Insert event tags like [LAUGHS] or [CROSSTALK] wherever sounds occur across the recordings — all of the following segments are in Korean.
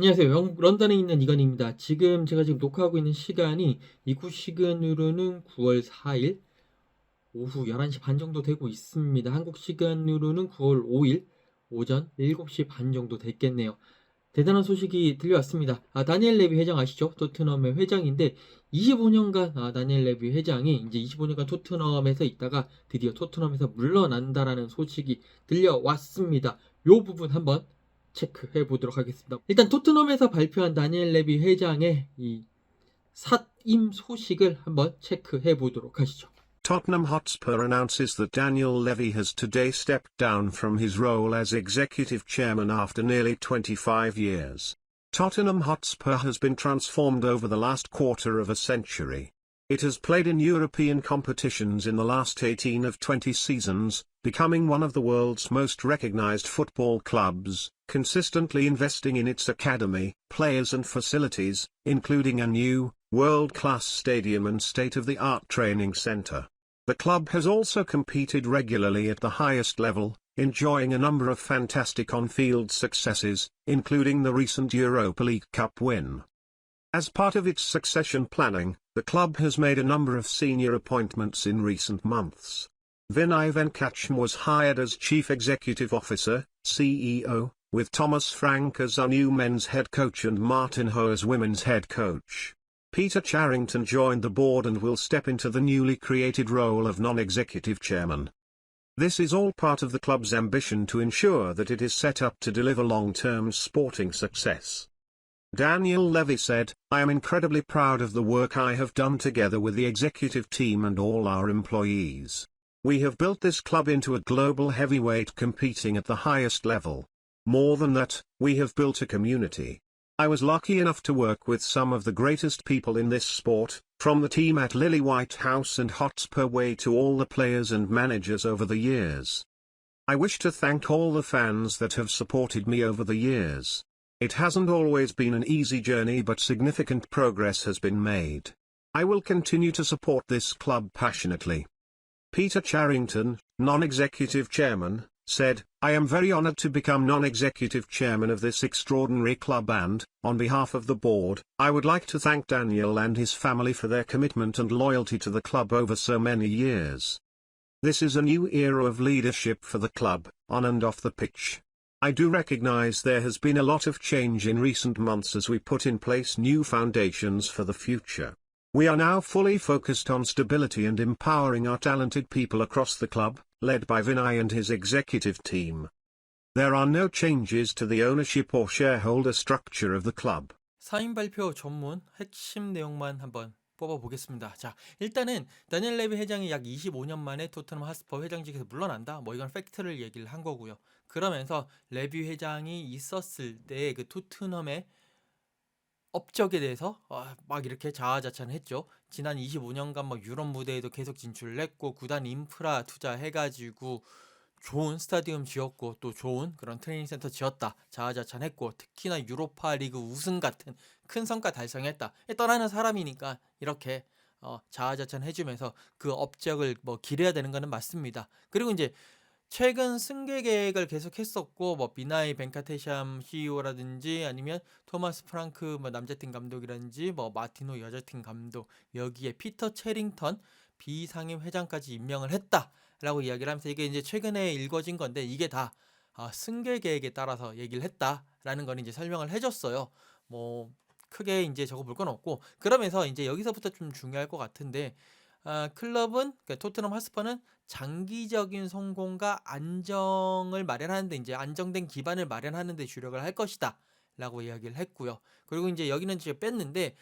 안녕하세요. 영국 런던에 있는 이건희입니다. 지금 제가 지금 녹화하고 있는 시간이 이구 시간으로는 9월 4일 오후 11시 반 정도 되고 있습니다. 한국 시간으로는 9월 5일 오전 7시 반 정도 됐겠네요. 대단한 소식이 들려왔습니다. 아, 다니엘 레비 회장 아시죠? 토트넘의 회장인데 25년간 아, 다니엘 레비 회장이 이제 25년간 토트넘에서 있다가 드디어 토트넘에서 물러난다라는 소식이 들려왔습니다. 요 부분 한번 체크해 보도록 하겠습니다. 일단 토트넘에서 발표한 다니엘 레비 회장의 이 사임 소식을 한번 체크해 보도록 하시죠. Tottenham Hotspur announces that Daniel Levy has today stepped down from his role as executive chairman after nearly 25 years. Tottenham Hotspur has been transformed over the last quarter of a century. It has played in European competitions in the last 18 of 20 seasons, becoming one of the world's most recognized football clubs, consistently investing in its academy, players and facilities, including a new, world-class stadium and state-of-the-art training center. The club has also competed regularly at the highest level, enjoying a number of fantastic on-field successes, including the recent Europa League Cup win. As part of its succession planning, the club has made a number of senior appointments in recent months. Vinay Venkacham was hired as Chief Executive Officer, CEO, with Thomas Frank as our new men's head coach and Martin Ho as women's head coach. Peter Charrington joined the board and will step into the newly created role of non-executive chairman. This is all part of the club's ambition to ensure that it is set up to deliver long-term sporting success. Daniel Levy said, I am incredibly proud of the work I have done together with the executive team and all our employees. We have built this club into a global heavyweight competing at the highest level. More than that, we have built a community. I was lucky enough to work with some of the greatest people in this sport, from the team at Lily White House and Hotspur Way to all the players and managers over the years. I wish to thank all the fans that have supported me over the years. It hasn't always been an easy journey but significant progress has been made. I will continue to support this club passionately. Peter Charrington, non-executive chairman, said, I am very honored to become non-executive chairman of this extraordinary club and, on behalf of the board, I would like to thank Daniel and his family for their commitment and loyalty to the club over so many years. This is a new era of leadership for the club, on and off the pitch. I do recognize there has been a lot of change in recent months as we put in place new foundations for the future. We are now fully focused on stability and empowering our talented people across the club, led by Vinay and his executive team. There are no changes to the ownership or shareholder structure of the club. 사임 발표 전문 핵심 내용만 한번 뽑아보겠습니다. 자, 일단은 다니엘 레비 회장이 약 25년 만에 토트넘 하스퍼 회장직에서 물러난다. 뭐 이건 팩트를 얘기를 한 거고요. 그러면서 레비 회장이 있었을 때 그 토트넘의 업적에 대해서 어, 막 이렇게 자아자찬을 했죠. 지난 25년간 막 유럽 무대에도 계속 진출을 했고 구단 인프라 투자해가지고 좋은 스타디움 지었고 또 좋은 그런 트레이닝 센터 지었다 자아자찬했고 특히나 유로파 리그 우승 같은 큰 성과 달성했다 떠나는 사람이니까 이렇게 어, 자아자찬 해주면서 그 업적을 뭐 기려야 되는 거는 맞습니다 그리고 이제 최근 승계 계획을 계속 했었고 뭐 비나이 벤카테샴 CEO라든지 아니면 토마스 프랑크 뭐 남자팀 감독이라든지 뭐 마티노 여자팀 감독 여기에 피터 체링턴 비상임 회장까지 임명을 했다라고 이야기를 하면서 이게 이제 최근에 읽어진 건데 이게 다 아, 승계 계획에 따라서 얘기를 했다라는 걸 이제 설명을 해줬어요. 뭐 크게 이제 적어 볼 건 없고 그러면서 이제 여기서부터 좀 중요할 것 같은데 아, 클럽은 그러니까 토트넘 하스퍼는 장기적인 성공과 안정을 마련하는데 이제 안정된 기반을 마련하는데 주력을 할 것이다라고 이야기를 했고요. 그리고 이제 여기는 지금 뺐는데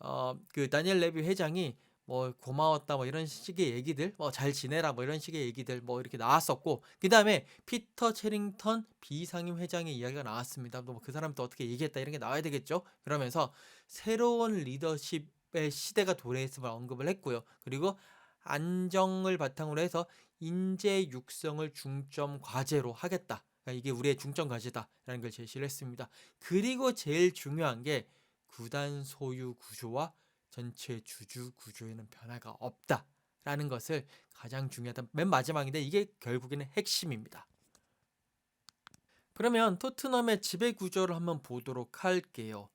어, 그 다니엘 레비 회장이 뭐 고마웠다 뭐 이런 식의 얘기들 뭐 잘 지내라 뭐 이런 식의 얘기들 뭐 이렇게 나왔었고 그 다음에 피터 체링턴 비상임 회장의 이야기가 나왔습니다. 뭐그 사람 또 어떻게 얘기했다 이런 게 나와야 되겠죠. 그러면서 새로운 리더십의 시대가 도래했음을 언급을 했고요. 그리고 안정을 바탕으로 해서 인재 육성을 중점 과제로 하겠다. 그러니까 이게 우리의 중점 과제다라는 걸 제시를 했습니다. 그리고 제일 중요한 게 구단 소유 구조와 전체 주주 구조에는 변화가 없다라는 것을 가장 중요하다. 맨 마지막인데 이게 결국에는 핵심입니다. 그러면 토트넘의 지배 구조를 한번 보도록 할게요.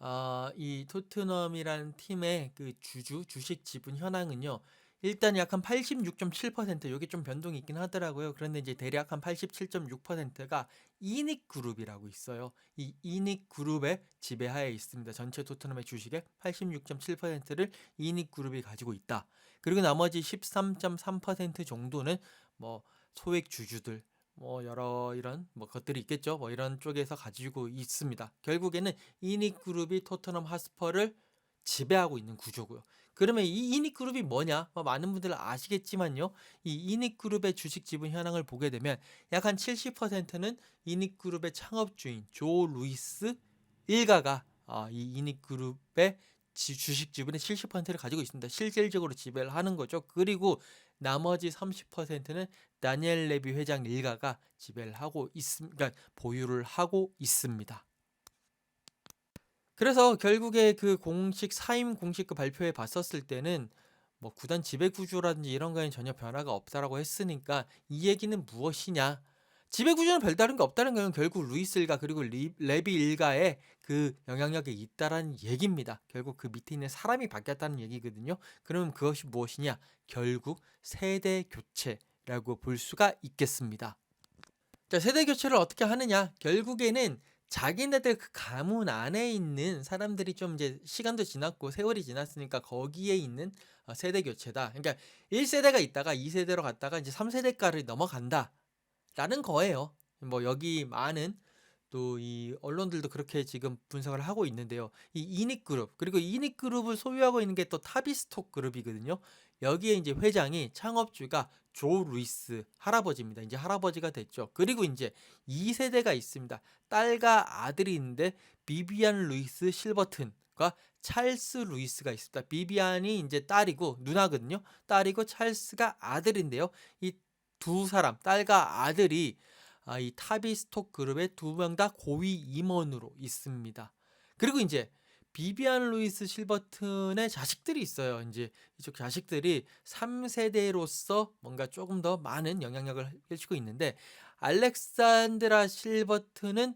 아, 이 토트넘이라는 팀의 그 주주 주식 지분 현황은요. 일단 약 한 86.7% 여기 좀 변동이 있긴 하더라고요. 그런데 이제 대략 한 87.6%가 이닉 그룹이라고 있어요. 이 이닉 그룹의 지배하에 있습니다. 전체 토트넘의 주식의 86.7%를 이닉 그룹이 가지고 있다. 그리고 나머지 13.3% 정도는 뭐 소액 주주들 뭐 여러 이런 뭐 것들이 있겠죠. 뭐 이런 쪽에서 가지고 있습니다. 결국에는 이닉 그룹이 토트넘 하스퍼를 지배하고 있는 구조고요. 그러면 이 이닉 그룹이 뭐냐? 뭐 많은 분들 아시겠지만요. 이 이닉 그룹의 주식 지분 현황을 보게 되면 약 한 70%는 이닉 그룹의 창업주인 조 루이스 일가가 아, 이 이닉 그룹의 지- 주식 지분의 70%를 가지고 있습니다. 실질적으로 지배를 하는 거죠. 그리고 나머지 30%는 다니엘 레비 회장 일가가 지배를 하고 있습니다. 그러니까 보유를 하고 있습니다. 그래서 결국에 그 공식 사임 공식 그 발표에 봤었을 때는 뭐 구단 지배 구조라든지 이런 거에는 전혀 변화가 없다라고 했으니까 이 얘기는 무엇이냐? 지배 구조는 별다른 게 없다는 건 결국 루이스 일가 그리고 리, 레비 일가의 그 영향력이 있다라는 얘기입니다. 결국 그 밑에 있는 사람이 바뀌었다는 얘기거든요. 그럼 그것이 무엇이냐? 결국 세대 교체라고 볼 수가 있겠습니다. 자, 세대 교체를 어떻게 하느냐? 결국에는 자기네들 그 가문 안에 있는 사람들이 좀 이제 시간도 지났고 세월이 지났으니까 거기에 있는 어, 세대 교체다. 그러니까 1세대가 있다가 2세대로 갔다가 이제 3세대가를 넘어간다. 라는 거예요. 뭐 여기 많은 또 이 언론들도 그렇게 지금 분석을 하고 있는데요. 이 이닉 그룹 그리고 이닉 그룹을 소유하고 있는 게 또 타비스톡 그룹이거든요. 여기에 이제 회장이 창업주가 조 루이스 할아버지입니다. 이제 할아버지가 됐죠. 그리고 이제 2세대가 있습니다. 딸과 아들이 있는데 비비안 루이스 실버튼과 찰스 루이스가 있습니다. 비비안이 이제 딸이고 누나거든요. 딸이고 찰스가 아들인데요. 이 두 사람 딸과 아들이 아, 이 타비스톡 그룹의 두 명 다 고위 임원으로 있습니다. 그리고 이제 비비안 루이스 실버튼의 자식들이 있어요. 이제 이쪽 자식들이 3세대로서 뭔가 조금 더 많은 영향력을 펼치고 있는데 알렉산드라 실버튼은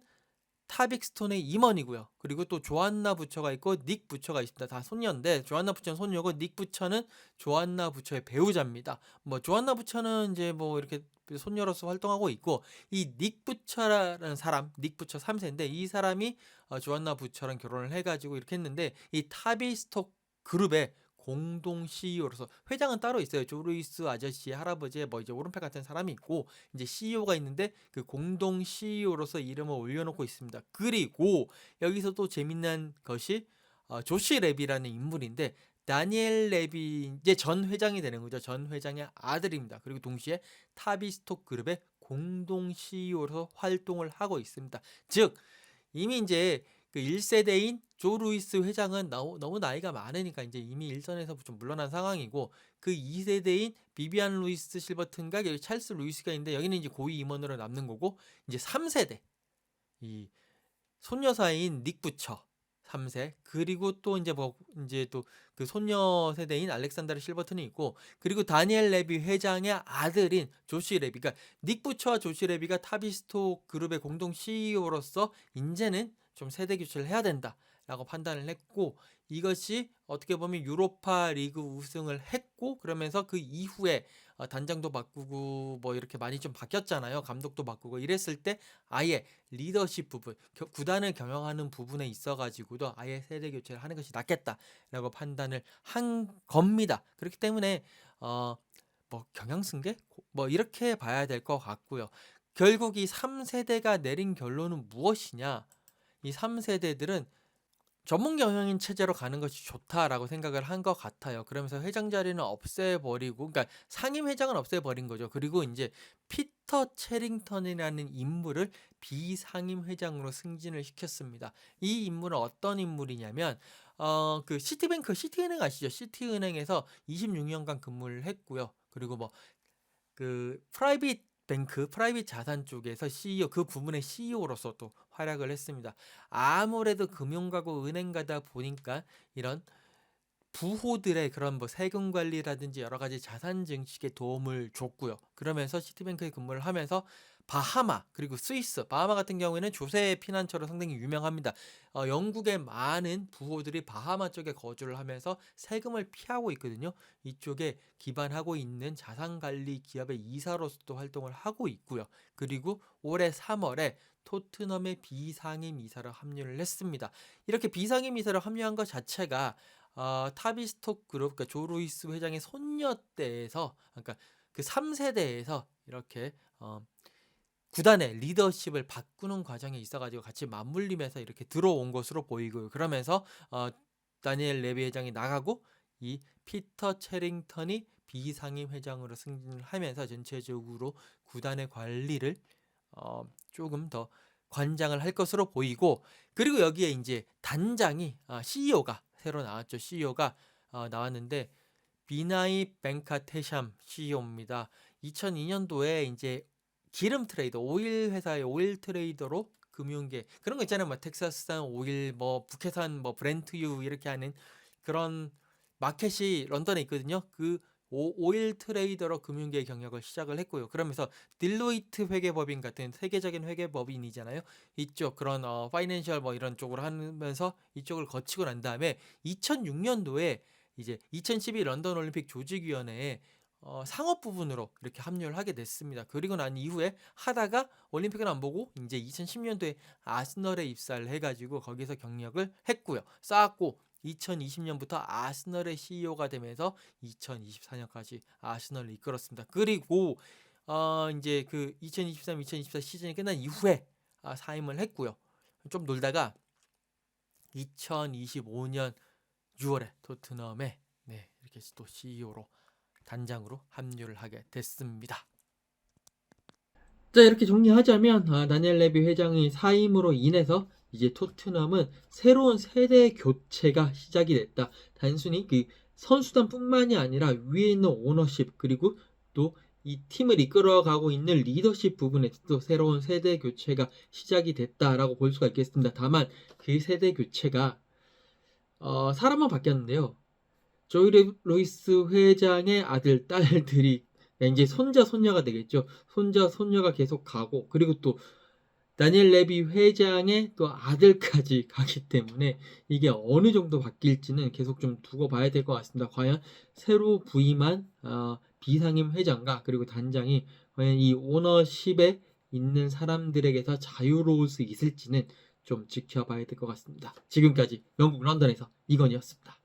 타빅스톤의 임원이고요. 그리고 또 조안나 부처가 있고 닉 부처가 있습니다. 다 손녀인데 조안나 부처는 손녀고 닉 부처는 조안나 부처의 배우자입니다. 뭐 조안나 부처는 이제 뭐 이렇게 손녀로서 활동하고 있고 이 닉 부처라는 사람, 닉 부처 3세인데 이 사람이 어, 조안나 부처랑 결혼을 해가지고 이렇게 했는데 이 타비스톡 그룹의 공동 CEO로서 회장은 따로 있어요. 조루이스 아저씨 할아버지의 뭐 이제 오른팔 같은 사람이 있고 이제 CEO가 있는데 그 공동 CEO로서 이름을 올려놓고 있습니다. 그리고 여기서 또 재밌는 것이 어, 조시 레비라는 인물인데 다니엘 레비 이제 전 회장이 되는 거죠. 전 회장의 아들입니다. 그리고 동시에 타비스톡 그룹의 공동 CEO로서 활동을 하고 있습니다. 즉 이미 이제 그 1세대인 조 루이스 회장은 너무, 나이가 많으니까 이제 이미 일선에서 좀 물러난 상황이고 그 2세대인 비비안 루이스 실버튼과 여기 찰스 루이스가 있는데 여기는 이제 고위 임원으로 남는 거고 이제 3세대. 이 손여사인 닉 부처 3세. 그리고 또 이제 뭐 이제 또 그 손녀 세대인 알렉산더르 실버튼이 있고 그리고 다니엘 레비 회장의 아들인 조시 레비. 그러니까 닉 부처와 조시 레비가 타비스톡 그룹의 공동 CEO로서 이제는 좀 세대 교체를 해야 된다라고 판단을 했고 이것이 어떻게 보면 유로파 리그 우승을 했고 그러면서 그 이후에 어, 단장도 바꾸고 뭐 이렇게 많이 좀 바뀌었잖아요. 감독도 바꾸고 이랬을 때 아예 리더십 부분, 겨- 구단을 경영하는 부분에 있어 가지고도 아예 세대 교체를 하는 것이 낫겠다라고 판단을 한 겁니다. 그렇기 때문에 어 뭐 경향승계 뭐 이렇게 봐야 될 것 같고요. 결국 이 3세대가 내린 결론은 무엇이냐? 이 3세대들은 전문 경영인 체제로 가는 것이 좋다라고 생각을 한 것 같아요. 그러면서 회장 자리는 없애버리고, 그러니까 상임 회장은 없애버린 거죠. 그리고 이제 피터 체링턴이라는 인물을 비상임 회장으로 승진을 시켰습니다. 이 인물은 어떤 인물이냐면, 어, 그 시티뱅크, 시티은행 아시죠? 시티은행에서 26년간 근무를 했고요. 그리고 뭐, 그 프라이빗 뱅크, 프라이빗 자산 쪽에서 CEO, 그 부문의 CEO로서 또 활약을 했습니다. 아무래도 금융가고 은행가다 보니까 이런 부호들의 그런 뭐 세금 관리라든지 여러 가지 자산 증식에 도움을 줬고요. 그러면서 시티뱅크에 근무를 하면서 바하마 그리고 스위스, 바하마 같은 경우에는 조세 피난처로 상당히 유명합니다. 어, 영국의 많은 부호들이 바하마 쪽에 거주를 하면서 세금을 피하고 있거든요. 이쪽에 기반하고 있는 자산 관리 기업의 이사로서도 활동을 하고 있고요. 그리고 올해 3월에 토트넘의 비상임 이사로 합류를 했습니다. 이렇게 비상임 이사로 합류한 것 자체가 어, 타비스톡 그룹, 그러니까 조 루이스 회장의 손녀 때에서, 그러니까 그 3세대에서 이렇게 어, 구단의 리더십을 바꾸는 과정에 있어가지고 같이 맞물리면서 이렇게 들어온 것으로 보이고요. 그러면서 어, 다니엘 레비 회장이 나가고 이 피터 체링턴이 비상임 회장으로 승진을 하면서 전체적으로 구단의 관리를 어, 조금 더 관장을 할 것으로 보이고 그리고 여기에 이제 단장이 아, CEO가 새로 나왔죠. CEO가 어, 나왔는데 비나이 뱅카테샴 CEO입니다. 2002년도에 이제 기름 트레이더, 오일 회사의 오일 트레이더로 금융계 그런 거 있잖아요. 뭐 텍사스산 오일, 뭐 북해산 뭐 브렌트유 이렇게 하는 그런 마켓이 런던에 있거든요. 그 오, 오일 트레이더로 금융계 경력을 시작을 했고요. 그러면서 딜로이트 회계법인 같은 세계적인 회계법인이잖아요. 이쪽 그런 어 파이낸셜 뭐 이런 쪽으로 하면서 이쪽을 거치고 난 다음에 2006년도에 이제 2012 런던 올림픽 조직위원회에 어, 상업 부분으로 이렇게 합류를 하게 됐습니다. 그리고 난 이후에 하다가 올림픽은 안 보고 이제 2010년도에 아스널에 입사를 해가지고 거기서 경력을 했고요. 쌓았고 2020년부터 아스널의 CEO가 되면서 2024년까지 아스널을 이끌었습니다. 그리고 어, 이제 그 2023-2024 시즌이 끝난 이후에 아, 사임을 했고요. 좀 놀다가 2025년 6월에 토트넘에 네, 이렇게 또 CEO로 단장으로 합류를 하게 됐습니다. 자 이렇게 정리하자면 아, 다니엘 레비 회장의 사임으로 인해서 이제 토트넘은 새로운 세대 교체가 시작이 됐다. 단순히 그 선수단뿐만이 아니라 위에 있는 오너십 그리고 또 이 팀을 이끌어가고 있는 리더십 부분에서도 새로운 세대 교체가 시작이 됐다라고 볼 수가 있겠습니다. 다만 그 세대 교체가 어, 사람만 바뀌었는데요. 조이 레- 로이스 회장의 아들, 딸들이 이제 손자, 손녀가 되겠죠. 손자, 손녀가 계속 가고 그리고 또 다니엘 레비 회장의 또 아들까지 [LAUGHS] 가기 때문에 이게 어느 정도 바뀔지는 계속 좀 두고 봐야 될 것 같습니다. 과연 새로 부임한 어, 비상임 회장과 그리고 단장이 과연 이 오너십에 있는 사람들에게서 자유로울 수 있을지는 좀 지켜봐야 될 것 같습니다. 지금까지 영국 런던에서 이건이었습니다.